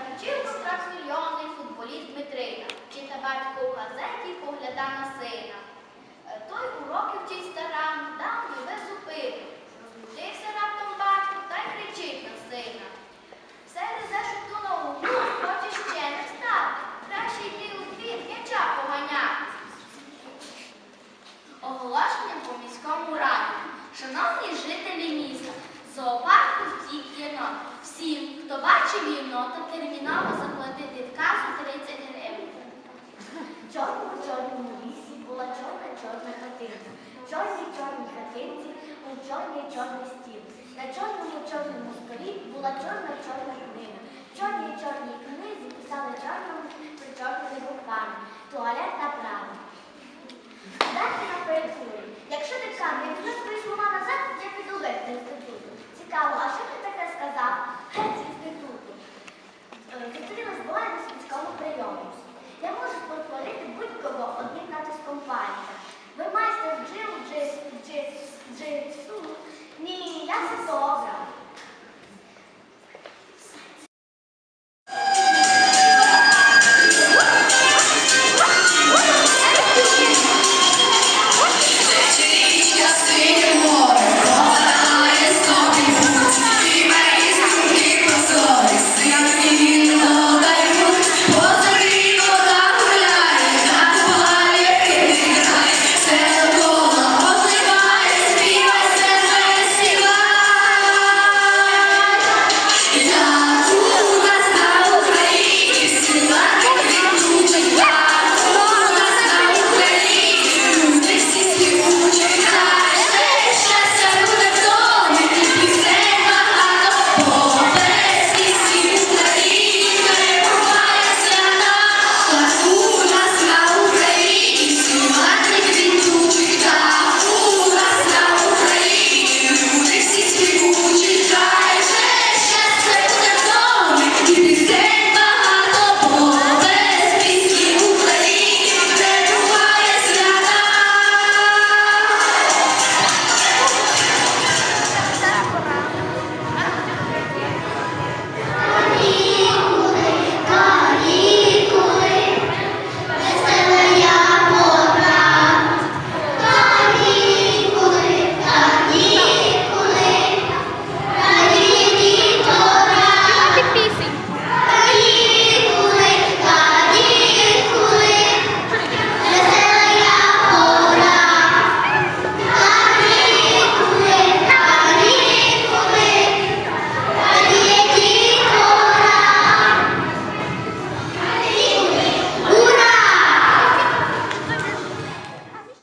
Закричив страх мільйонний футболіст Дмитрина, чита батько у газеті погляда на сина. Е, Той уроки вчить старанно, дав і без зупину. Розлютився раптом батько та й кричить на сина. Все лізеш у ту ногу, хочеш ще не встати. Краще йти у двір, м'яча поганяти. Оголошення по міському раді. Шановні жителі міста, зоопарку втік всім, хто бачив війно, та терміново заплатити вказу 30 гривень. В чорному лісі була чорна чорна хатинка. В чорній чорній хатинці був чорний чорний стіл. На чорному чорному столі була чорна чорна книга.